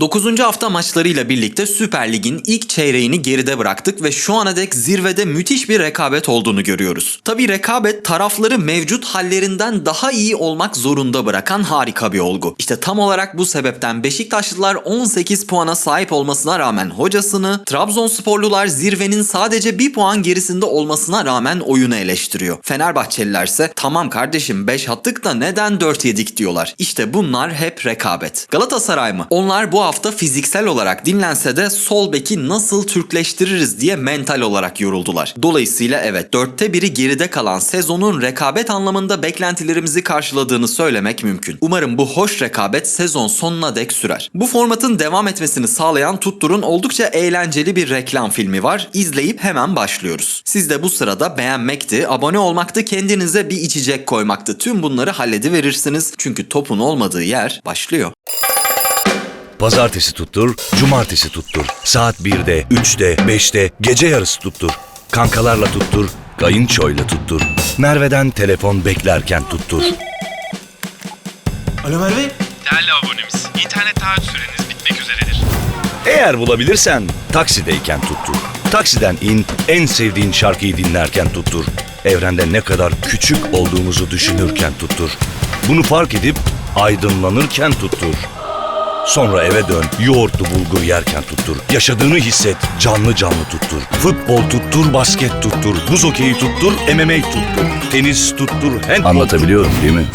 9. hafta maçlarıyla birlikte Süper Lig'in ilk çeyreğini geride bıraktık ve şu ana dek zirvede müthiş bir rekabet olduğunu görüyoruz. Tabi rekabet tarafları mevcut hallerinden daha iyi olmak zorunda bırakan harika bir olgu. İşte tam olarak bu sebepten Beşiktaşlılar 18 puana sahip olmasına rağmen hocasını, Trabzonsporlular zirvenin sadece 1 puan gerisinde olmasına rağmen oyunu eleştiriyor. Fenerbahçeliler ise tamam kardeşim 5 attık da neden 4 yedik diyorlar. İşte bunlar hep rekabet. Galatasaray mı? Onlar bu hafta fiziksel olarak dinlense de sol beki nasıl Türkleştiririz diye mental olarak yoruldular. Dolayısıyla evet dörtte biri geride kalan sezonun rekabet anlamında beklentilerimizi karşıladığını söylemek mümkün. Umarım bu hoş rekabet sezon sonuna dek sürer. Bu formatın devam etmesini sağlayan Tuttur'un oldukça eğlenceli bir reklam filmi var. İzleyip hemen başlıyoruz. Siz de bu sırada beğenmekti, abone olmaktı, kendinize bir içecek koymaktı. Tüm bunları hallediverirsiniz. Çünkü topun olmadığı yer başlıyor. Pazartesi tuttur, cumartesi tuttur. Saat 1'de, 3'te, 5'te, gece yarısı tuttur. Kankalarla tuttur, kayınçoyla tuttur. Merve'den telefon beklerken tuttur. Alo Merve. Değerli abonemiz, internet taahhüt süreniz bitmek üzeredir. Eğer bulabilirsen taksideyken tuttur. Taksiden in, en sevdiğin şarkıyı dinlerken tuttur. Evrende ne kadar küçük olduğumuzu düşünürken tuttur. Bunu fark edip aydınlanırken tuttur. Sonra eve dön, yoğurtlu bulgur yerken tuttur. Yaşadığını hisset, canlı canlı tuttur. Futbol tuttur, basket tuttur. Buz hokeyi tuttur, MMA tuttur. Tenis tuttur, handball Anlatabiliyorum değil mi?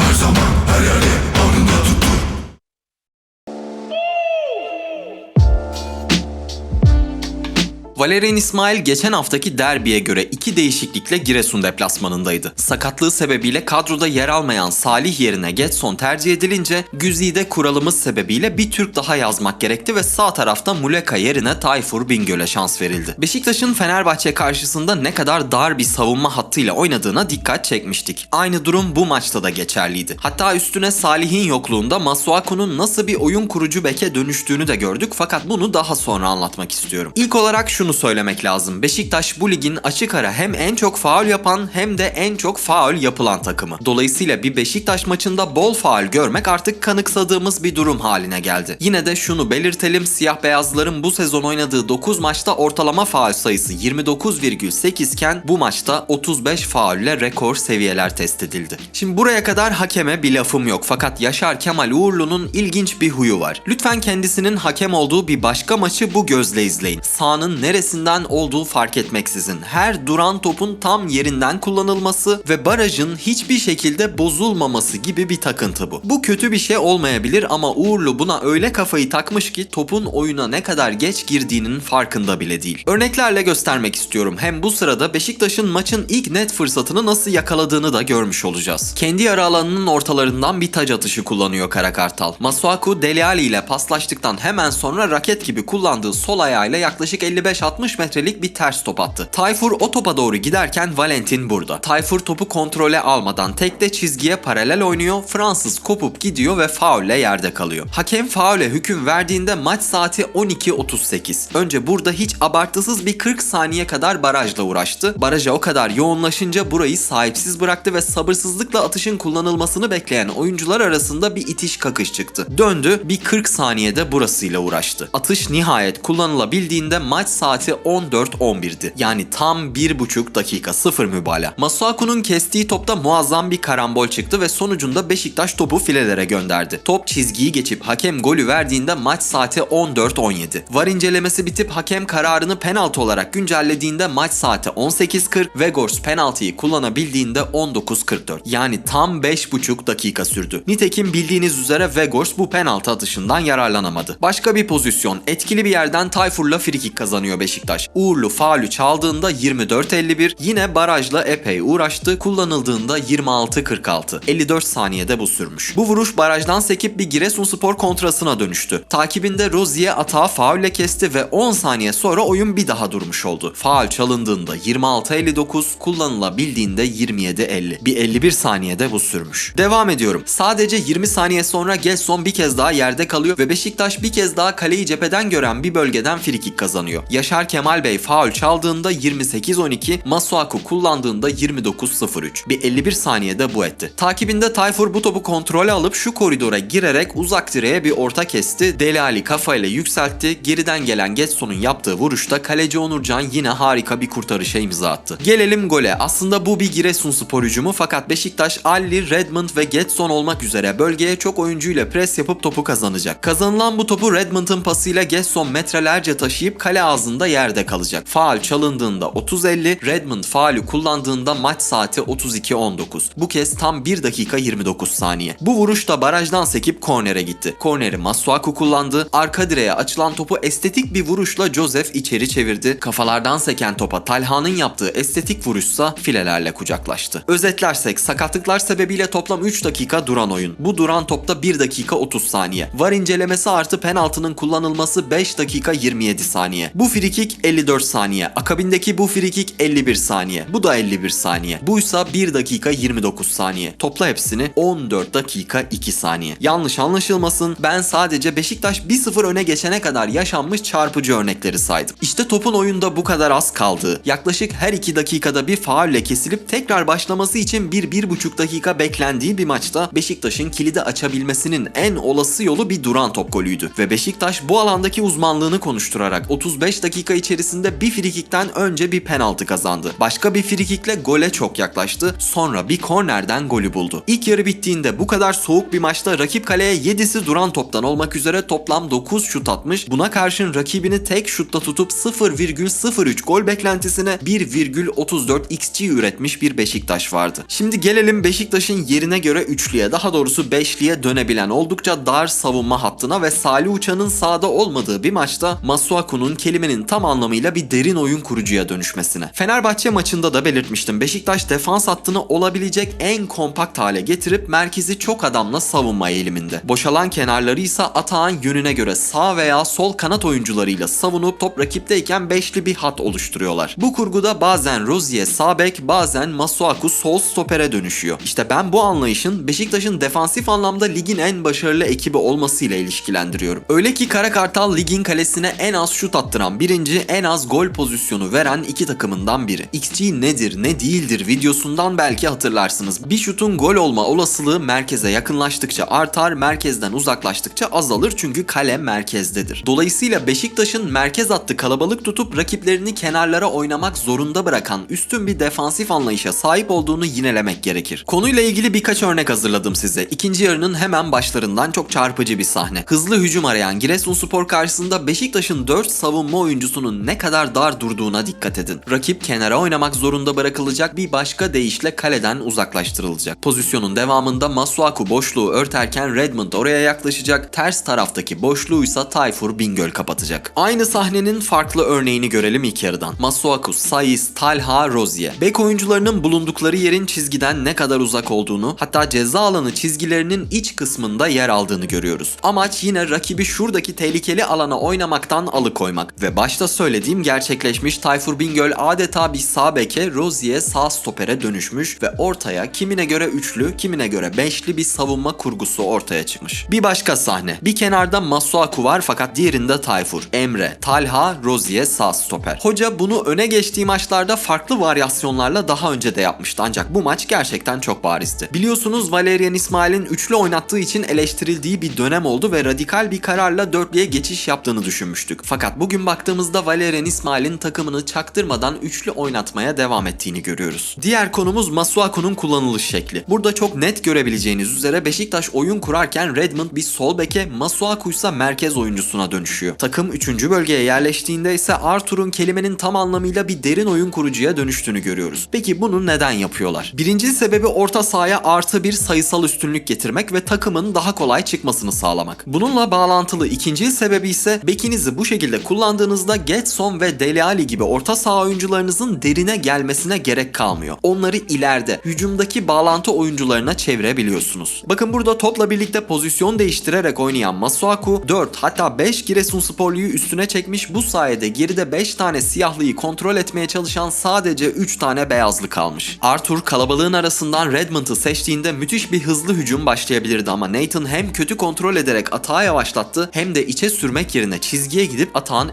Valerian İsmail geçen haftaki derbiye göre iki değişiklikle Giresun deplasmanındaydı. Sakatlığı sebebiyle kadroda yer almayan Salih yerine Getson tercih edilince Güzide kuralımız sebebiyle bir Türk daha yazmak gerekti ve sağ tarafta Muleka yerine Tayfur Bingöl'e şans verildi. Beşiktaş'ın Fenerbahçe karşısında ne kadar dar bir savunma hattıyla oynadığına dikkat çekmiştik. Aynı durum bu maçta da geçerliydi. Hatta üstüne Salih'in yokluğunda Masuaku'nun nasıl bir oyun kurucu beke dönüştüğünü de gördük fakat bunu daha sonra anlatmak istiyorum. İlk olarak şunu söylemek lazım. Beşiktaş bu ligin açık ara hem en çok faul yapan hem de en çok faul yapılan takımı. Dolayısıyla bir Beşiktaş maçında bol faul görmek artık kanıksadığımız bir durum haline geldi. Yine de şunu belirtelim siyah beyazların bu sezon oynadığı 9 maçta ortalama faul sayısı 29,8 iken bu maçta 35 faulle rekor seviyeler test edildi. Şimdi buraya kadar hakeme bir lafım yok fakat Yaşar Kemal Uğurlu'nun ilginç bir huyu var. Lütfen kendisinin hakem olduğu bir başka maçı bu gözle izleyin. Sahanın neresinden olduğu fark etmeksizin her duran topun tam yerinden kullanılması ve barajın hiçbir şekilde bozulmaması gibi bir takıntı bu. Bu kötü bir şey olmayabilir ama Uğurlu buna öyle kafayı takmış ki topun oyuna ne kadar geç girdiğinin farkında bile değil. Örneklerle göstermek istiyorum. Hem bu sırada Beşiktaş'ın maçın ilk net fırsatını nasıl yakaladığını da görmüş olacağız. Kendi yarı alanının ortalarından bir taç atışı kullanıyor Karakartal. Masuaku Dele Alli ile paslaştıktan hemen sonra raket gibi kullandığı sol ayağıyla yaklaşık 55-60 metrelik bir ters top attı. Tayfur o topa doğru giderken Valentin burada. Tayfur topu kontrole almadan tekte çizgiye paralel oynuyor. Fransız kopup gidiyor ve faulle yerde kalıyor. Hakem faule hüküm verdiğinde maç saati 12.38. Önce burada hiç abartısız bir 40 saniye kadar barajla uğraştı. Baraja o kadar yoğunlaşınca burayı sahipsiz bıraktı ve sabırsızlıkla atışın kullanılmasını bekleyen oyuncular arasında bir itiş kakış çıktı. Döndü bir 40 saniyede burasıyla uğraştı. Atış nihayet kullanılabildiğinde maç saati 14.11'di. Yani tam 1,5 dakika sıfır mübalağa. Masuaku'nun kestiği topta muazzam bir karambol çıktı ve sonucunda Beşiktaş topu filelere gönderdi. Top çizgiyi geçip hakem golü verdiğinde maç saati 14.17. VAR incelemesi bitip hakem kararını penaltı olarak güncellediğinde maç saati 18.40 ve Gors penaltıyı kullanabildiğinde 19.44. Yani tam 5,5 dakika sürdü. Nitekim bildiğiniz üzere Vegors bu penaltı atışından yararlanamadı. Başka bir pozisyon etkili bir yerden Tayfur'la frikik kazanıyor Beşiktaş. Uğurlu faulü çaldığında 24.51 yine barajla epey uğraştı. Kullanıldığında 26.46. 54 saniyede bu sürmüş. Bu vuruş barajdan sekip bir Giresunspor kontrasına dönüştü. Takibinde Rozier atağı faulle kesti ve 10 saniye sonra oyun bir daha durmuş oldu. Faul çalındığında 26.59 kullanılabildiğinde 27.50. Bir 51 saniyede bu sürmüş. Devam ediyorum. Sadece 20 saniye sonra Gelson bir kez daha yerde kalıyor ve Beşiktaş bir kez daha kaleyi cepheden gören bir bölgeden frikik kazanıyor. Yaşar Yaşar Kemal Bey faul çaldığında 28-12, Masuaku kullandığında 29-03. Bir 51 saniyede bu etti. Takibinde Tayfur bu topu kontrole alıp şu koridora girerek uzak direğe bir orta kesti. Deli Ali kafayla yükseltti. Geriden gelen Getson'un yaptığı vuruşta kaleci Onurcan yine harika bir kurtarışa imza attı. Gelelim gole. Aslında bu bir Giresunspor hücumu fakat Beşiktaş Ali, Redmond ve Getson olmak üzere bölgeye çok oyuncuyla pres yapıp topu kazanacak. Kazanılan bu topu Redmond'ın pasıyla Getson metrelerce taşıyıp kale ağzında yerde kalacak. Faal çalındığında 30-50, Redmond faulü kullandığında maç saati 32-19. Bu kez tam 1 dakika 29 saniye. Bu vuruş da barajdan sekip kornere gitti. Korneri Masuaku kullandı. Arka direğe açılan topu estetik bir vuruşla Joseph içeri çevirdi. Kafalardan seken topa Talha'nın yaptığı estetik vuruşsa filelerle kucaklaştı. Özetlersek sakatlıklar sebebiyle toplam 3 dakika duran oyun. Bu duran topta 1 dakika 30 saniye. Var incelemesi artı penaltının kullanılması 5 dakika 27 saniye. Bu frikik 54 saniye. Akabindeki bu frikik 51 saniye. Bu da 51 saniye. Buysa 1 dakika 29 saniye. Topla hepsini 14 dakika 2 saniye. Yanlış anlaşılmasın ben sadece Beşiktaş 1-0 öne geçene kadar yaşanmış çarpıcı örnekleri saydım. İşte topun oyunda bu kadar az kaldığı, yaklaşık her 2 dakikada bir faulle kesilip tekrar başlaması için 1-1,5 dakika beklendiği bir maçta Beşiktaş'ın kilidi açabilmesinin en olası yolu bir duran top golüydü. Ve Beşiktaş bu alandaki uzmanlığını konuşturarak 35 dakika içerisinde bir frikikten önce bir penaltı kazandı. Başka bir frikikle gole çok yaklaştı. Sonra bir kornerden golü buldu. İlk yarı bittiğinde bu kadar soğuk bir maçta rakip kaleye 7'si duran toptan olmak üzere toplam 9 şut atmış. Buna karşın rakibini tek şutta tutup 0,03 gol beklentisine 1,34 XG üretmiş bir Beşiktaş vardı. Şimdi gelelim Beşiktaş'ın yerine göre üçlüye daha doğrusu beşliye dönebilen oldukça dar savunma hattına ve Salih Uçan'ın sahada olmadığı bir maçta Masuaku'nun kelimenin tam anlamıyla bir derin oyun kurucuya dönüşmesine. Fenerbahçe maçında da belirtmiştim. Beşiktaş defans hattını olabilecek en kompakt hale getirip merkezi çok adamla savunma eğiliminde. Boşalan kenarları ise atağın yönüne göre sağ veya sol kanat oyuncularıyla savunup top rakipteyken beşli bir hat oluşturuyorlar. Bu kurguda bazen Rozier sağ bek bazen Masuaku sol stopere dönüşüyor. İşte ben bu anlayışın Beşiktaş'ın defansif anlamda ligin en başarılı ekibi olmasıyla ilişkilendiriyorum. Öyle ki Kara Kartal ligin kalesine en az şut attıran birinci, en az gol pozisyonu veren iki takımından biri. XG nedir ne değildir videosundan belki hatırlarsınız. Bir şutun gol olma olasılığı merkeze yakınlaştıkça artar, merkezden uzaklaştıkça azalır çünkü kale merkezdedir. Dolayısıyla Beşiktaş'ın merkez hattı kalabalık tutup rakiplerini kenarlara oynamak zorunda bırakan üstün bir defansif anlayışa sahip olduğunu yinelemek gerekir. Konuyla ilgili birkaç örnek hazırladım size. İkinci yarının hemen başlarından çok çarpıcı bir sahne. Hızlı hücum arayan Giresunspor karşısında Beşiktaş'ın 4 savunma oyuncusunun ne kadar dar durduğuna dikkat edin. Rakip kenara oynamak zorunda bırakılacak bir başka deyişle kaleden uzaklaştırılacak. Pozisyonun devamında Masuaku boşluğu örterken Redmond oraya yaklaşacak. Ters taraftaki boşluğuysa Tayfur Bingöl kapatacak. Aynı sahnenin farklı örneğini görelim ilk yarıdan. Masuaku, Saiz, Talha, Rozier. Bek oyuncularının bulundukları yerin çizgiden ne kadar uzak olduğunu, hatta ceza alanı çizgilerinin iç kısmında yer aldığını görüyoruz. Amaç yine rakibi şuradaki tehlikeli alana oynamaktan alıkoymak ve başta söylediğim gerçekleşmiş Tayfur Bingöl adeta bir sağ beke, Rozier sağ stopere dönüşmüş ve ortaya kimine göre üçlü, kimine göre beşli bir savunma kurgusu ortaya çıkmış. Bir başka sahne. Bir kenarda Masuaku var fakat diğerinde Tayfur, Emre, Talha, Rozier sağ stoper. Hoca bunu öne geçtiği maçlarda farklı varyasyonlarla daha önce de yapmıştı ancak bu maç gerçekten çok barizdi. Biliyorsunuz Valerian İsmail'in üçlü oynattığı için eleştirildiği bir dönem oldu ve radikal bir kararla dörtlüye geçiş yaptığını düşünmüştük. Fakat bugün baktığımızda Valerian İsmail'in takımını çaktırmadan üçlü oynatmaya devam ettiğini görüyoruz. Diğer konumuz Masuaku'nun kullanılış şekli. Burada çok net görebileceğiniz üzere Beşiktaş oyun kurarken Redmond bir sol beke, Masuaku ise merkez oyuncusuna dönüşüyor. Takım 3. bölgeye yerleştiğinde ise Arthur'un kelimenin tam anlamıyla bir derin oyun kurucuya dönüştüğünü görüyoruz. Peki bunu neden yapıyorlar? Birinci sebebi orta sahaya artı bir sayısal üstünlük getirmek ve takımın daha kolay çıkmasını sağlamak. Bununla bağlantılı ikinci sebebi ise bekinizi bu şekilde kullandığınızda Getson ve Dele Alli gibi orta saha oyuncularınızın derine gelmesine gerek kalmıyor. Onları ileride hücumdaki bağlantı oyuncularına çevirebiliyorsunuz. Bakın burada topla birlikte pozisyon değiştirerek oynayan Masuaku 4 hatta 5 Giresunsporlu'yu üstüne çekmiş bu sayede geride 5 tane siyahlıyı kontrol etmeye çalışan sadece 3 tane beyazlı kalmış. Arthur kalabalığın arasından Redmond'ı seçtiğinde müthiş bir hızlı hücum başlayabilirdi ama Nathan hem kötü kontrol ederek atağı yavaşlattı hem de içe sürmek yerine çizgiye gidip atağın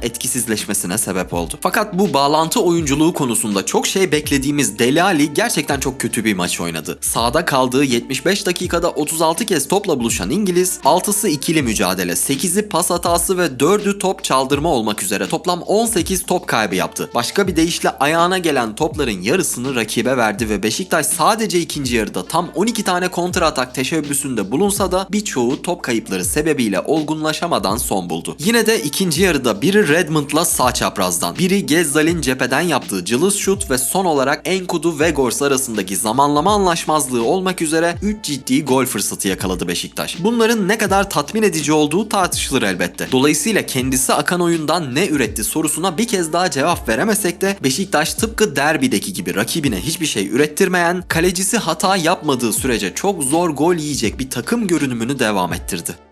özleşmesine sebep oldu. Fakat bu bağlantı oyunculuğu konusunda çok şey beklediğimiz Deli Ali gerçekten çok kötü bir maç oynadı. Sahada kaldığı 75 dakikada 36 kez topla buluşan İngiliz, 6'sı ikili mücadele, 8'i pas hatası ve 4'ü top çaldırma olmak üzere toplam 18 top kaybı yaptı. Başka bir deyişle ayağına gelen topların yarısını rakibe verdi ve Beşiktaş sadece ikinci yarıda tam 12 tane kontra atak teşebbüsünde bulunsa da birçoğu top kayıpları sebebiyle olgunlaşamadan son buldu. Yine de ikinci yarıda biri Redmond'la sağ çaprazdan, biri Gezzal'in cepheden yaptığı cılız şut ve son olarak Enkudu ve Gors arasındaki zamanlama anlaşmazlığı olmak üzere 3 ciddi gol fırsatı yakaladı Beşiktaş. Bunların ne kadar tatmin edici olduğu tartışılır elbette. Dolayısıyla kendisi akan oyundan ne üretti sorusuna bir kez daha cevap veremesek de Beşiktaş tıpkı derbideki gibi rakibine hiçbir şey ürettirmeyen, kalecisi hata yapmadığı sürece çok zor gol yiyecek bir takım görünümünü devam ettirdi.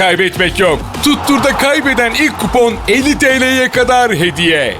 Kaybetmek yok. Tuttur'da kaybeden ilk kupon 50 TL'ye kadar hediye.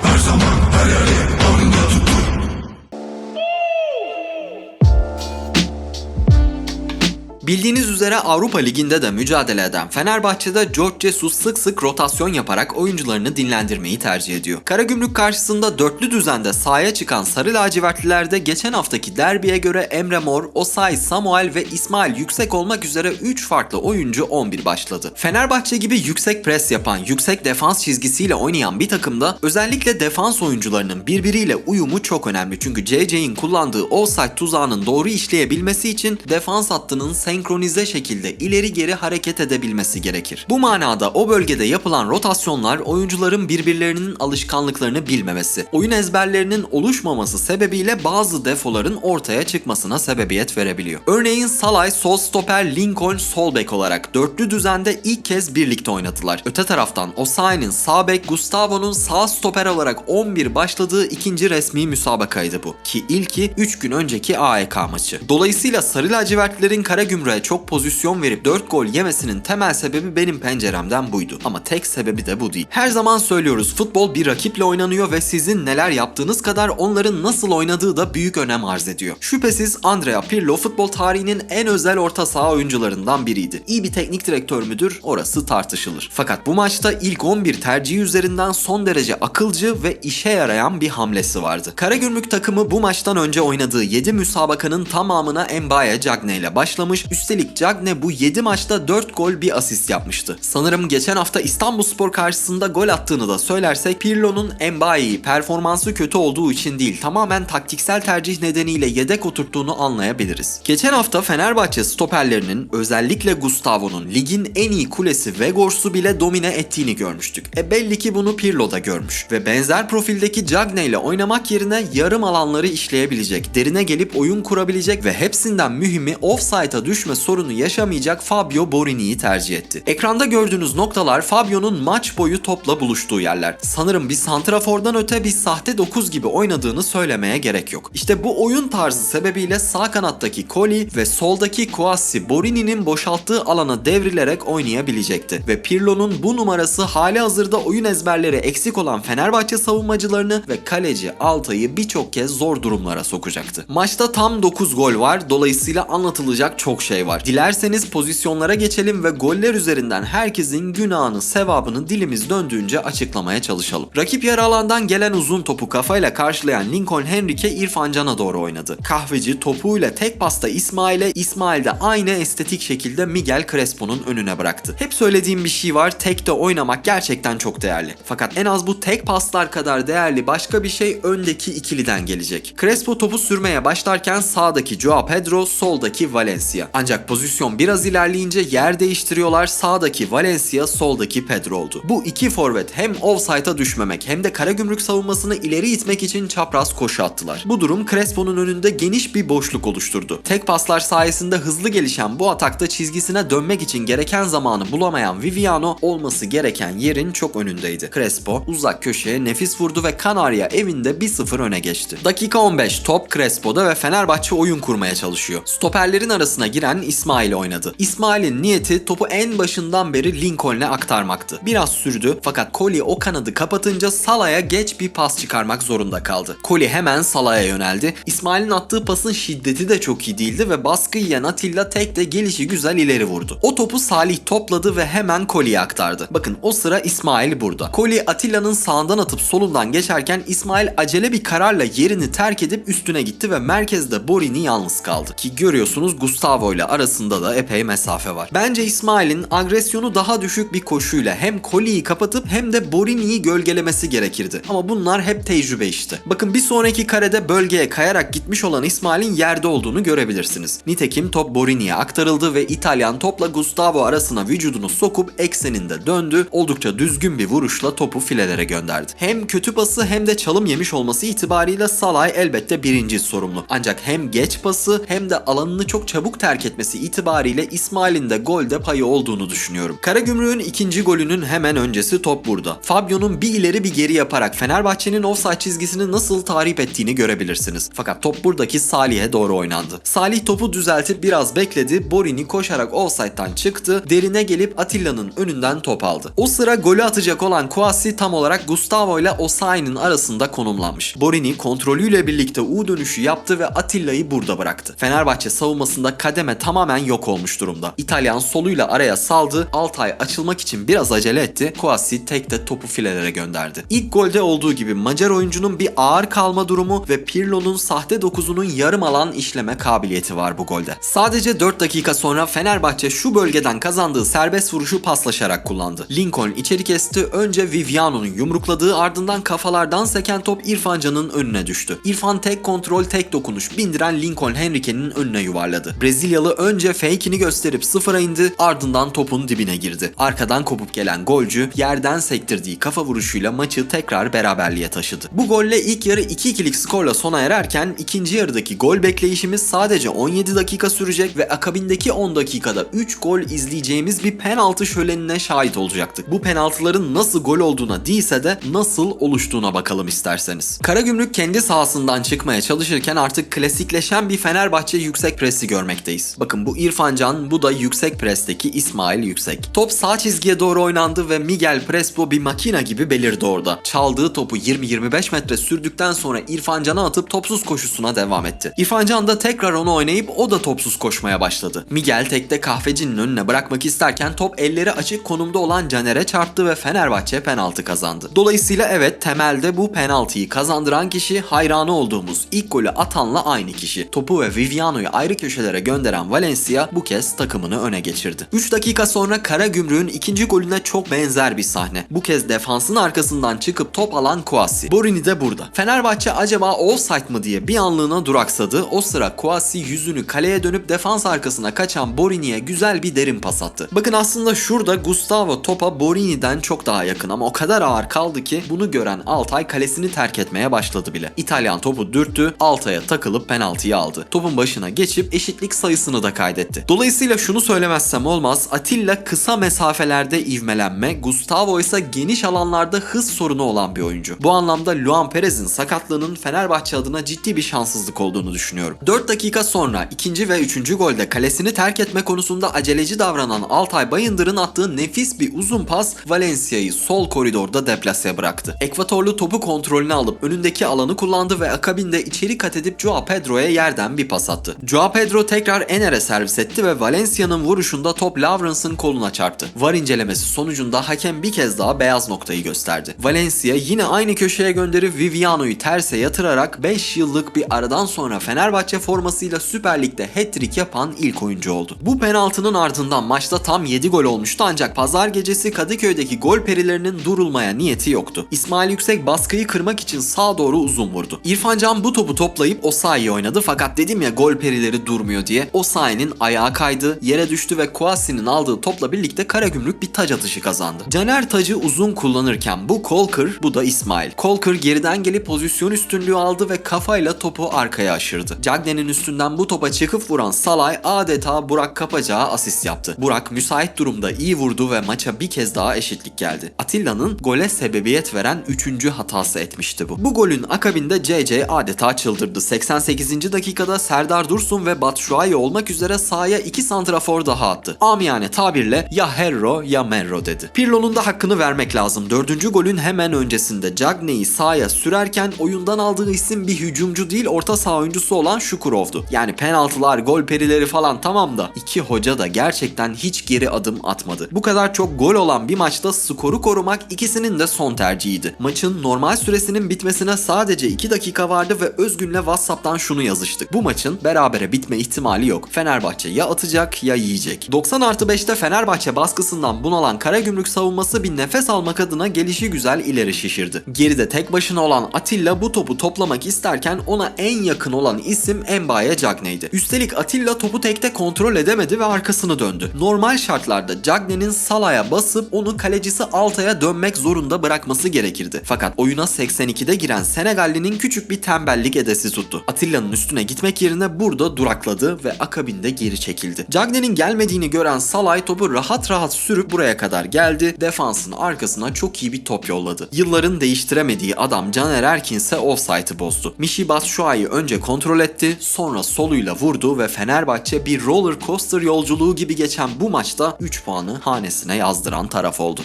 Bildiğiniz üzere Avrupa Ligi'nde de mücadele eden Fenerbahçe'de George Jesus sık sık rotasyon yaparak oyuncularını dinlendirmeyi tercih ediyor. Karagümrük karşısında dörtlü düzende sahaya çıkan Sarı Lacivertlilerde geçen haftaki derbiye göre Emre Mor, Osay, Samuel ve İsmail Yüksek olmak üzere 3 farklı oyuncu 11 başladı. Fenerbahçe gibi yüksek pres yapan, yüksek defans çizgisiyle oynayan bir takımda özellikle defans oyuncularının birbiriyle uyumu çok önemli. Çünkü JJ'in kullandığı offside tuzağının doğru işleyebilmesi için defans hattının senkronize şekilde ileri geri hareket edebilmesi gerekir. Bu manada o bölgede yapılan rotasyonlar oyuncuların birbirlerinin alışkanlıklarını bilmemesi, oyun ezberlerinin oluşmaması sebebiyle bazı defoların ortaya çıkmasına sebebiyet verebiliyor. Örneğin Salay sol stoper Lincoln sol bek olarak dörtlü düzende ilk kez birlikte oynadılar. Öte taraftan Osayi'nin sağ bek Gustavo'nun sağ stoper olarak 11 başladığı ikinci resmi müsabakaydı bu. Ki ilki 3 gün önceki AEK maçı. Dolayısıyla Sarı Lacivertlilerin Karagümrük'e çok pozisyon verip 4 gol yemesinin temel sebebi benim penceremden buydu. Ama tek sebebi de bu değil. Her zaman söylüyoruz futbol bir rakiple oynanıyor ve sizin neler yaptığınız kadar onların nasıl oynadığı da büyük önem arz ediyor. Şüphesiz Andrea Pirlo futbol tarihinin en özel orta saha oyuncularından biriydi. İyi bir teknik direktör müdür? Orası tartışılır. Fakat bu maçta ilk 11 tercihi üzerinden son derece akılcı ve işe yarayan bir hamlesi vardı. Karagümrük takımı bu maçtan önce oynadığı 7 müsabakanın tamamına Mbaye Cagne ile başlamış. Üstelik Cagne bu 7 maçta 4 gol bir asist yapmıştı. Sanırım geçen hafta İstanbulspor karşısında gol attığını da söylersek Pirlo'nun Mbaye'yi performansı kötü olduğu için değil tamamen taktiksel tercih nedeniyle yedek oturttuğunu anlayabiliriz. Geçen hafta Fenerbahçe stoperlerinin özellikle Gustavo'nun ligin en iyi kulesi Vegors'u bile domine ettiğini görmüştük. E belli ki bunu Pirlo da görmüş ve benzer profildeki Cagne ile oynamak yerine yarım alanları işleyebilecek, derine gelip oyun kurabilecek ve hepsinden mühimi offside'a düşme sorunu yaşamayacak Fabio Borini'yi tercih etti. Ekranda gördüğünüz noktalar Fabio'nun maç boyu topla buluştuğu yerler. Sanırım bir santrafordan öte bir sahte 9 gibi oynadığını söylemeye gerek yok. İşte bu oyun tarzı sebebiyle sağ kanattaki Koli ve soldaki Kouassi Borini'nin boşalttığı alana devrilerek oynayabilecekti. Ve Pirlo'nun bu numarası hali hazırda oyun ezberleri eksik olan Fenerbahçe savunmacılarını ve kaleci Altay'ı birçok kez zor durumlara sokacaktı. Maçta tam 9 gol var dolayısıyla anlatılacak çok şey var. Dilerseniz pozisyonlara geçelim ve goller üzerinden herkesin günahını, sevabını dilimiz döndüğünce açıklamaya çalışalım. Rakip yarı alandan gelen uzun topu kafayla karşılayan Lincoln Henrique İrfan Can'a doğru oynadı. Kahveci topuyla tek pasta İsmail'e, İsmail de aynı estetik şekilde Miguel Crespo'nun önüne bıraktı. Hep söylediğim bir şey var, tekte oynamak gerçekten çok değerli. Fakat en az bu tek paslar kadar değerli başka bir şey öndeki ikiliden gelecek. Crespo topu sürmeye başlarken sağdaki Joao Pedro, soldaki Valencia. Ancak pozisyon biraz ilerleyince yer değiştiriyorlar. Sağdaki Valencia, soldaki Pedro oldu. Bu iki forvet hem offside'a düşmemek hem de Karagümrük savunmasını ileri itmek için çapraz koşu attılar. Bu durum Crespo'nun önünde geniş bir boşluk oluşturdu. Tek paslar sayesinde hızlı gelişen bu atakta çizgisine dönmek için gereken zamanı bulamayan Viviano olması gereken yerin çok önündeydi. Crespo uzak köşeye nefis vurdu ve Kanarya evinde 1-0 öne geçti. Dakika 15 top Crespo'da ve Fenerbahçe oyun kurmaya çalışıyor. Stoperlerin arasına giren giren İsmail oynadı. İsmail'in niyeti topu en başından beri Lincoln'e aktarmaktı. Biraz sürdü fakat Koli o kanadı kapatınca Salah'a geç bir pas çıkarmak zorunda kaldı. Koli hemen Salah'a yöneldi. İsmail'in attığı pasın şiddeti de çok iyi değildi ve baskı yiyen Atilla tek de gelişi güzel ileri vurdu. O topu Salih topladı ve hemen Koli'ye aktardı. Bakın o sıra İsmail burada. Koli Atilla'nın sağından atıp solundan geçerken İsmail acele bir kararla yerini terk edip üstüne gitti ve merkezde Borini yalnız kaldı. Ki görüyorsunuz Gustavo ile arasında da epey mesafe var. Bence İsmail'in agresyonu daha düşük bir koşuyla hem Koli'yi kapatıp hem de Borini'yi gölgelemesi gerekirdi. Ama bunlar hep tecrübe işte. Bakın bir sonraki karede bölgeye kayarak gitmiş olan İsmail'in yerde olduğunu görebilirsiniz. Nitekim top Borini'ye aktarıldı ve İtalyan topla Gustavo arasına vücudunu sokup ekseninde döndü. Oldukça düzgün bir vuruşla topu filelere gönderdi. Hem kötü pası hem de çalım yemiş olması itibariyle Salah elbette birinci sorumlu. Ancak hem geç pası hem de alanını çok çabuk terk etmesi itibariyle İsmail'in de golde payı olduğunu düşünüyorum. Karagümrük'ün ikinci golünün hemen öncesi top burada. Fabio'nun bir ileri bir geri yaparak Fenerbahçe'nin offside çizgisini nasıl tahrip ettiğini görebilirsiniz. Fakat top buradaki Salih'e doğru oynandı. Salih topu düzeltip biraz bekledi. Borini koşarak offside'dan çıktı. Derine gelip Atilla'nın önünden top aldı. O sıra golü atacak olan Kouassi tam olarak Gustavo ile Osayi'nin arasında konumlanmış. Borini kontrolüyle birlikte U dönüşü yaptı ve Atilla'yı burada bıraktı. Fenerbahçe savunmasında kademe tamamen yok olmuş durumda. İtalyan soluyla araya saldı. Altay açılmak için biraz acele etti. Kouassi tek de topu filelere gönderdi. İlk golde olduğu gibi Macar oyuncunun bir ağır kalma durumu ve Pirlo'nun sahte dokuzunun yarım alan işleme kabiliyeti var bu golde. Sadece 4 dakika sonra Fenerbahçe şu bölgeden kazandığı serbest vuruşu paslaşarak kullandı. Lincoln içeri kesti. Önce Viviano'nun yumrukladığı ardından kafalardan seken top İrfan Can'ın önüne düştü. İrfan tek kontrol tek dokunuş bindiren Lincoln Henrique'nin önüne yuvarladı. Brezilyalı önce fake'ini gösterip sıfıra indi ardından topun dibine girdi. Arkadan kopup gelen golcü yerden sektirdiği kafa vuruşuyla maçı tekrar beraberliğe taşıdı. Bu golle ilk yarı 2-2'lik skorla sona ererken ikinci yarıdaki gol bekleyişimiz sadece 17 dakika sürecek ve akabindeki 10 dakikada 3 gol izleyeceğimiz bir penaltı şölenine şahit olacaktık. Bu penaltıların nasıl gol olduğuna değilse de nasıl oluştuğuna bakalım isterseniz. Karagümrük kendi sahasından çıkmaya çalışırken artık klasikleşen bir Fenerbahçe yüksek presi görmekteyiz. Bakın bu İrfan Can, bu da yüksek presteki İsmail Yüksek. Top sağ çizgiye doğru oynandı ve Miguel Crespo bir makina gibi belirdi orada. Çaldığı topu 20-25 metre sürdükten sonra İrfan Can'a atıp topsuz koşusuna devam etti. İrfan Can da tekrar onu oynayıp o da topsuz koşmaya başladı. Miguel tekte kahvecinin önüne bırakmak isterken top elleri açık konumda olan Caner'e çarptı ve Fenerbahçe penaltı kazandı. Dolayısıyla evet temelde bu penaltıyı kazandıran kişi hayranı olduğumuz ilk golü atanla aynı kişi. Topu ve Viviano'yu ayrı köşelere gönderen Valencia bu kez takımını öne geçirdi. 3 dakika sonra Karagümrük'ün ikinci golüne çok benzer bir sahne. Bu kez defansın arkasından çıkıp top alan Kouassi. Borini de burada. Fenerbahçe acaba offside mı diye bir anlığına duraksadı. O sıra Kouassi yüzünü kaleye dönüp defans arkasına kaçan Borini'ye güzel bir derin pas attı. Bakın aslında şurada Gustavo topa Borini'den çok daha yakın ama o kadar ağır kaldı ki bunu gören Altay kalesini terk etmeye başladı bile. İtalyan topu dürttü, Altay'a takılıp penaltıyı aldı. Topun başına geçip eşitlik sayısını da kaydetti. Dolayısıyla şunu söylemezsem olmaz. Atilla kısa mesafelerde ivmelenme, Gustavo ise geniş alanlarda hız sorunu olan bir oyuncu. Bu anlamda Luan Perez'in sakatlığının Fenerbahçe adına ciddi bir şanssızlık olduğunu düşünüyorum. 4 dakika sonra ikinci ve üçüncü golde kalesini terk etme konusunda aceleci davranan Altay Bayındır'ın attığı nefis bir uzun pas Valencia'yı sol koridorda deplase bıraktı. Ekvatorlu topu kontrolüne alıp önündeki alanı kullandı ve akabinde içeri kat edip Joao Pedro'ya yerden bir pas attı. Joao Pedro tekrar Ener'e servis etti ve Valencia'nın vuruşunda top Lawrence'ın koluna çarptı. VAR incelemesi sonucunda hakem bir kez daha beyaz noktayı gösterdi. Valencia yine aynı köşeye gönderip Viviano'yu terse yatırarak 5 yıllık bir aradan sonra Fenerbahçe formasıyla Süper Lig'de hat-trick yapan ilk oyuncu oldu. Bu penaltının ardından maçta tam 7 gol olmuştu ancak pazar gecesi Kadıköy'deki gol perilerinin durulmaya niyeti yoktu. İsmail Yüksek baskıyı kırmak için sağa doğru uzun vurdu. İrfan Can bu topu toplayıp Osayi'yi oynadı fakat dedim ya gol perileri durmuyor diye. Osayi'nin ayağı kaydı, yere düştü ve Kouassi'nin aldığı topla birlikte Karagümrük bir taç atışı kazandı. Caner tacı uzun kullanırken bu Kolkır, bu da İsmail. Kolkır geriden gelip pozisyon üstünlüğü aldı ve kafayla topu arkaya aşırdı. Cagney'in üstünden bu topa çıkıp vuran Salay adeta Burak Kapacağı asist yaptı. Burak müsait durumda iyi vurdu ve maça bir kez daha eşitlik geldi. Atilla'nın gole sebebiyet veren 3. hatası etmişti bu. Bu golün akabinde CC adeta çıldırdı. 88. dakikada Serdar Dursun ve Batshuayi olmak olmak üzere sahaya iki santrafor daha attı. Amiyane tabirle ya Herro ya Merro dedi. Pirlo'nun da hakkını vermek lazım. Dördüncü golün hemen öncesinde Cagney'i sahaya sürerken oyundan aldığı isim bir hücumcu değil orta saha oyuncusu olan Şukurov'du. Yani penaltılar, gol perileri falan tamam da iki hoca da gerçekten hiç geri adım atmadı. Bu kadar çok gol olan bir maçta skoru korumak ikisinin de son tercihiydi. Maçın normal süresinin bitmesine sadece 2 dakika vardı ve Özgün'le Whatsapp'tan şunu yazıştık. Bu maçın berabere bitme ihtimali yok. Fenerbahçe ya atacak ya yiyecek. 90 artı 5'te Fenerbahçe baskısından bunalan Karagümrük savunması bir nefes almak adına gelişi güzel ileri şişirdi. Geride tek başına olan Atilla bu topu toplamak isterken ona en yakın olan isim Mbaye Cagney'di. Üstelik Atilla topu tekte kontrol edemedi ve arkasını döndü. Normal şartlarda Cagney'in Salah'a basıp onu kalecisi Altay'a dönmek zorunda bırakması gerekirdi. Fakat oyuna 82'de giren Senegalli'nin küçük bir tembellik edesi tuttu. Atilla'nın üstüne gitmek yerine burada durakladı ve akabinde geri çekildi. Cagney'in gelmediğini gören Salah topu rahat rahat sürüp buraya kadar geldi. Defansın arkasına çok iyi bir top yolladı. Yılların değiştiremediği adam Caner Erkin ise offside'ı bozdu. Michy Batshuayi önce kontrol etti, sonra soluyla vurdu ve Fenerbahçe bir roller coaster yolculuğu gibi geçen bu maçta 3 puanı hanesine yazdıran taraf oldu.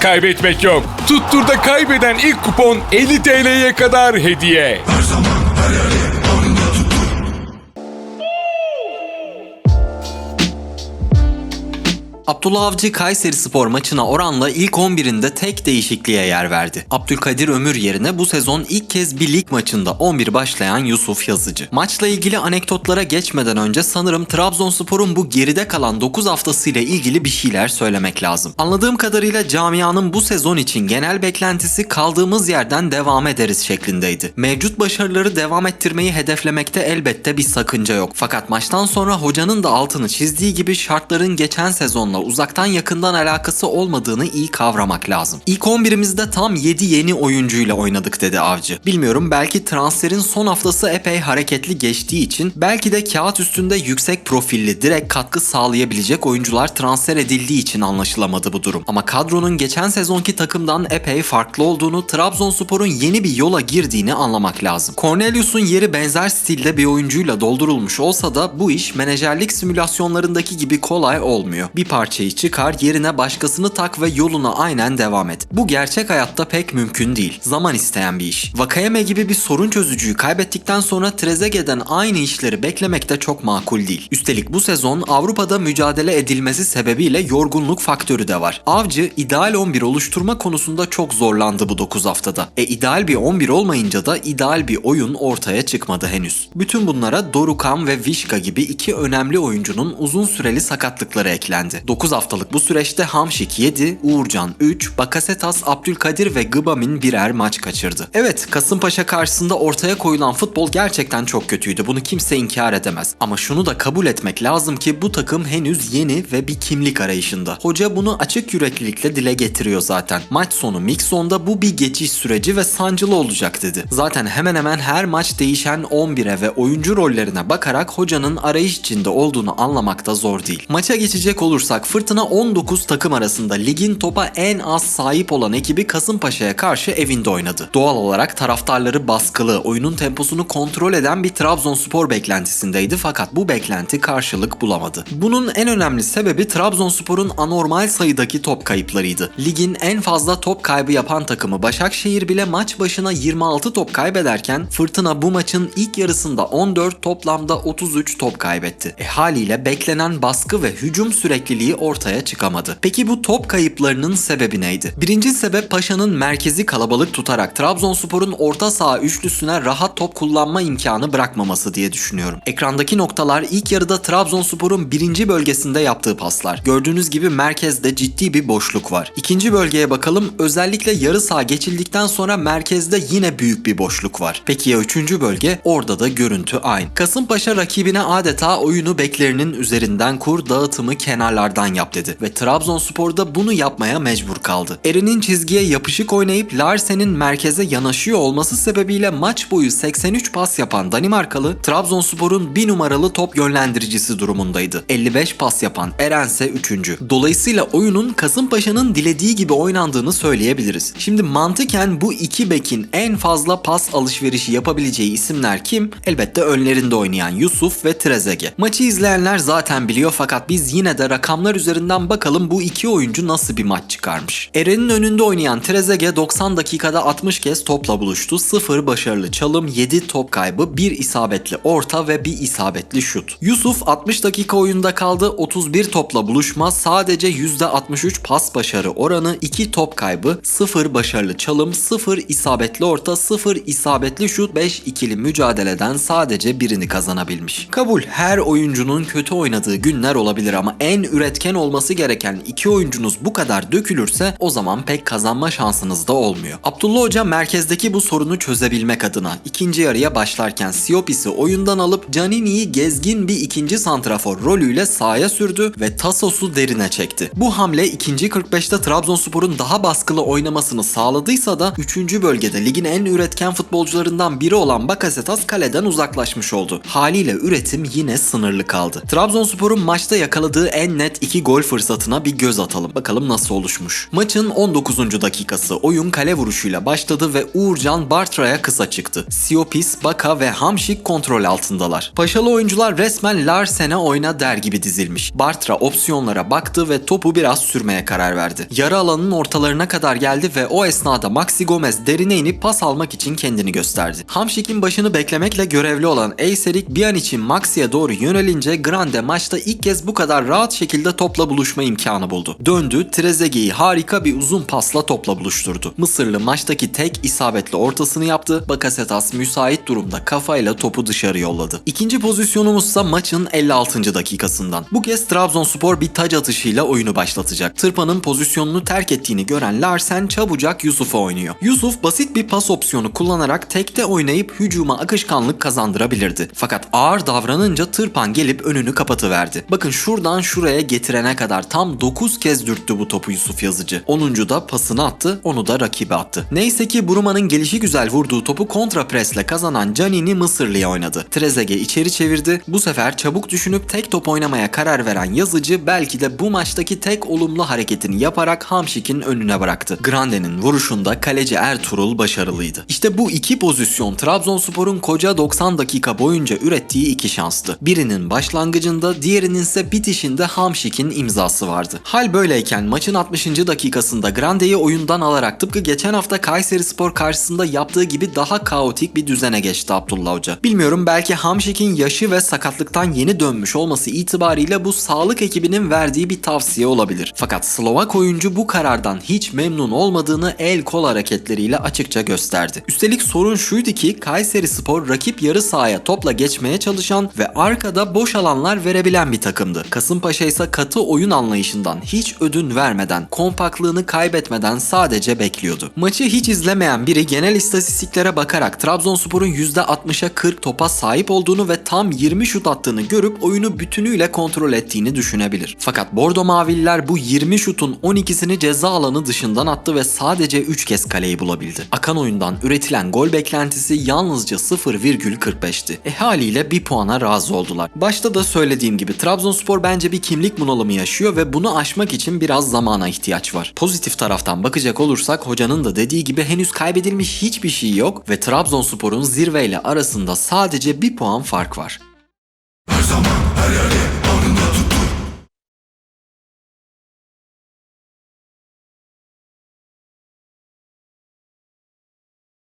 Kaybetmek yok. Tuttur'da kaybeden ilk kupon 50 TL'ye kadar hediye. Abdullah Avcı Kayseri Spor maçına oranla ilk 11'inde tek değişikliğe yer verdi. Abdülkadir Ömür yerine bu sezon ilk kez bir lig maçında 11 başlayan Yusuf Yazıcı. Maçla ilgili anekdotlara geçmeden önce sanırım Trabzonspor'un bu geride kalan 9 haftasıyla ilgili bir şeyler söylemek lazım. Anladığım kadarıyla camianın bu sezon için genel beklentisi kaldığımız yerden devam ederiz şeklindeydi. Mevcut başarıları devam ettirmeyi hedeflemekte elbette bir sakınca yok. Fakat maçtan sonra hocanın da altını çizdiği gibi şartların geçen sezonla uzaktan yakından alakası olmadığını iyi kavramak lazım. İlk 11'imizde tam 7 yeni oyuncuyla oynadık dedi Avcı. Bilmiyorum belki transferin son haftası epey hareketli geçtiği için belki de kağıt üstünde yüksek profilli direkt katkı sağlayabilecek oyuncular transfer edildiği için anlaşılamadı bu durum. Ama kadronun geçen sezonki takımdan epey farklı olduğunu, Trabzonspor'un yeni bir yola girdiğini anlamak lazım. Cornelius'un yeri benzer stilde bir oyuncuyla doldurulmuş olsa da bu iş menajerlik simülasyonlarındaki gibi kolay olmuyor. Bir parçayı çıkar, yerine başkasını tak ve yoluna aynen devam et. Bu gerçek hayatta pek mümkün değil. Zaman isteyen bir iş. Vakayeme gibi bir sorun çözücüyü kaybettikten sonra Trezeguet'den aynı işleri beklemek de çok makul değil. Üstelik bu sezon Avrupa'da mücadele edilmesi sebebiyle yorgunluk faktörü de var. Avcı ideal 11 oluşturma konusunda çok zorlandı bu 9 haftada. E ideal bir 11 olmayınca da ideal bir oyun ortaya çıkmadı henüz. Bütün bunlara Dorukan ve Vişka gibi iki önemli oyuncunun uzun süreli sakatlıkları eklendi. 9 haftalık bu süreçte Hamşik 7, Uğurcan 3, Bakasetas, Abdülkadir ve Gıbamin birer maç kaçırdı. Evet Kasımpaşa karşısında ortaya koyulan futbol gerçekten çok kötüydü. Bunu kimse inkar edemez. Ama şunu da kabul etmek lazım ki bu takım henüz yeni ve bir kimlik arayışında. Hoca bunu açık yüreklilikle dile getiriyor zaten. Maç sonu Mixon'da bu bir geçiş süreci ve sancılı olacak dedi. Zaten hemen hemen her maç değişen 11'e ve oyuncu rollerine bakarak hocanın arayış içinde olduğunu anlamak da zor değil. Maça geçecek olursak Fırtına 19 takım arasında ligin topa en az sahip olan ekibi Kasımpaşa'ya karşı evinde oynadı. Doğal olarak taraftarları baskılı, oyunun temposunu kontrol eden bir Trabzonspor beklentisindeydi fakat bu beklenti karşılık bulamadı. Bunun en önemli sebebi Trabzonspor'un anormal sayıdaki top kayıplarıydı. Ligin en fazla top kaybı yapan takımı Başakşehir bile maç başına 26 top kaybederken Fırtına bu maçın ilk yarısında 14 toplamda 33 top kaybetti. E haliyle beklenen baskı ve hücum sürekliliği ortaya çıkamadı. Peki bu top kayıplarının sebebi neydi? Birinci sebep Paşa'nın merkezi kalabalık tutarak Trabzonspor'un orta saha üçlüsüne rahat top kullanma imkanı bırakmaması diye düşünüyorum. Ekrandaki noktalar ilk yarıda Trabzonspor'un birinci bölgesinde yaptığı paslar. Gördüğünüz gibi merkezde ciddi bir boşluk var. İkinci bölgeye bakalım. Özellikle yarı saha geçildikten sonra merkezde yine büyük bir boşluk var. Peki ya üçüncü bölge? Orada da görüntü aynı. Kasımpaşa rakibine adeta oyunu beklerinin üzerinden kur, dağıtımı kenarlardan sıfırdan yap dedi ve Trabzonspor da bunu yapmaya mecbur kaldı. Eren'in çizgiye yapışık oynayıp Larsen'in merkeze yanaşıyor olması sebebiyle maç boyu 83 pas yapan Danimarkalı Trabzonspor'un bir numaralı top yönlendiricisi durumundaydı. 55 pas yapan Eren ise 3. Dolayısıyla oyunun Kasımpaşa'nın dilediği gibi oynandığını söyleyebiliriz. Şimdi mantıken bu iki bekin en fazla pas alışverişi yapabileceği isimler kim? Elbette önlerinde oynayan Yusuf ve Trezeguet. Maçı izleyenler zaten biliyor fakat biz yine de rakamlar üzerinden bakalım bu iki oyuncu nasıl bir maç çıkarmış. Eren'in önünde oynayan Trezeguet 90 dakikada 60 kez topla buluştu. 0 başarılı çalım, 7 top kaybı, 1 isabetli orta ve 1 isabetli şut. Yusuf 60 dakika oyunda kaldı. 31 topla buluşma, sadece %63 pas başarı oranı, 2 top kaybı, 0 başarılı çalım, 0 isabetli orta, 0 isabetli şut, 5 ikili mücadeleden sadece birini kazanabilmiş. Kabul her oyuncunun kötü oynadığı günler olabilir ama en üretken olması gereken iki oyuncunuz bu kadar dökülürse o zaman pek kazanma şansınız da olmuyor. Abdullah Hoca merkezdeki bu sorunu çözebilmek adına ikinci yarıya başlarken Siopis'i oyundan alıp Canini'yi gezgin bir ikinci santrafor rolüyle sahaya sürdü ve Tasos'u derine çekti. Bu hamle ikinci 45'te Trabzonspor'un daha baskılı oynamasını sağladıysa da 3. bölgede ligin en üretken futbolcularından biri olan Bakasetas kaleden uzaklaşmış oldu. Haliyle üretim yine sınırlı kaldı. Trabzonspor'un maçta yakaladığı en net iki gol fırsatına bir göz atalım. Bakalım nasıl oluşmuş. Maçın 19. dakikası oyun kale vuruşuyla başladı ve Uğurcan Bartra'ya kısa çıktı. Siopis, Baka ve Hamşik kontrol altındalar. Paşalı oyuncular resmen Larsen'e oyna der gibi dizilmiş. Bartra opsiyonlara baktı ve topu biraz sürmeye karar verdi. Yarı alanın ortalarına kadar geldi ve o esnada Maxi Gomez derine inip pas almak için kendini gösterdi. Hamşik'in başını beklemekle görevli olan Eyserik bir an için Maxi'ye doğru yönelince Grande maçta ilk kez bu kadar rahat şekilde topla buluşma imkanı buldu. Döndü, Trezeguet'i harika bir uzun pasla topla buluşturdu. Mısırlı maçtaki tek isabetli ortasını yaptı. Bakasetas müsait durumda kafayla topu dışarı yolladı. İkinci pozisyonumuzsa maçın 56. dakikasından. Bu kez Trabzonspor bir taç atışıyla oyunu başlatacak. Tırpan'ın pozisyonunu terk ettiğini gören Larsen çabucak Yusuf'a oynuyor. Yusuf basit bir pas opsiyonu kullanarak tekte oynayıp hücuma akışkanlık kazandırabilirdi. Fakat ağır davranınca Tırpan gelip önünü kapatıverdi. Bakın şuradan şuraya getirene kadar tam 9 kez dürttü bu topu Yusuf Yazıcı. 10. da pasını attı, onu da rakibe attı. Neyse ki Bruma'nın gelişi güzel vurduğu topu kontra presle kazanan Canini Mısırlı'ya oynadı. Trezeguet içeri çevirdi. Bu sefer çabuk düşünüp tek top oynamaya karar veren Yazıcı belki de bu maçtaki tek olumlu hareketini yaparak Hamşik'in önüne bıraktı. Grande'nin vuruşunda kaleci Ertuğrul başarılıydı. İşte bu iki pozisyon Trabzonspor'un koca 90 dakika boyunca ürettiği iki şanstı. Birinin başlangıcında, diğerinin ise bitişinde Hamşik'in imzası vardı. Hal böyleyken maçın 60. dakikasında Grande'yi oyundan alarak tıpkı geçen hafta Kayseri Spor karşısında yaptığı gibi daha kaotik bir düzene geçti Abdullah Hoca. Bilmiyorum belki Hamşik'in yaşı ve sakatlıktan yeni dönmüş olması itibariyle bu sağlık ekibinin verdiği bir tavsiye olabilir. Fakat Slovak oyuncu bu karardan hiç memnun olmadığını el kol hareketleriyle açıkça gösterdi. Üstelik sorun şuydu ki Kayseri Spor rakip yarı sahaya topla geçmeye çalışan ve arkada boş alanlar verebilen bir takımdı. Kasımpaşa ise katı oyun anlayışından hiç ödün vermeden, kompaklığını kaybetmeden sadece bekliyordu. Maçı hiç izlemeyen biri genel istatistiklere bakarak Trabzonspor'un %60'a 40 topa sahip olduğunu ve tam 20 şut attığını görüp oyunu bütünüyle kontrol ettiğini düşünebilir. Fakat Bordo Mavililer bu 20 şutun 12'sini ceza alanı dışından attı ve sadece 3 kez kaleyi bulabildi. Akan oyundan üretilen gol beklentisi yalnızca 0,45'ti. E haliyle bir puana razı oldular. Başta da söylediğim gibi Trabzonspor bence bir kimlik bunalımı yaşıyor ve bunu aşmak için biraz zamana ihtiyaç var. Pozitif taraftan bakacak olursak hocanın da dediği gibi henüz kaybedilmiş hiçbir şey yok ve Trabzonspor'un zirveyle arasında sadece bir puan fark var.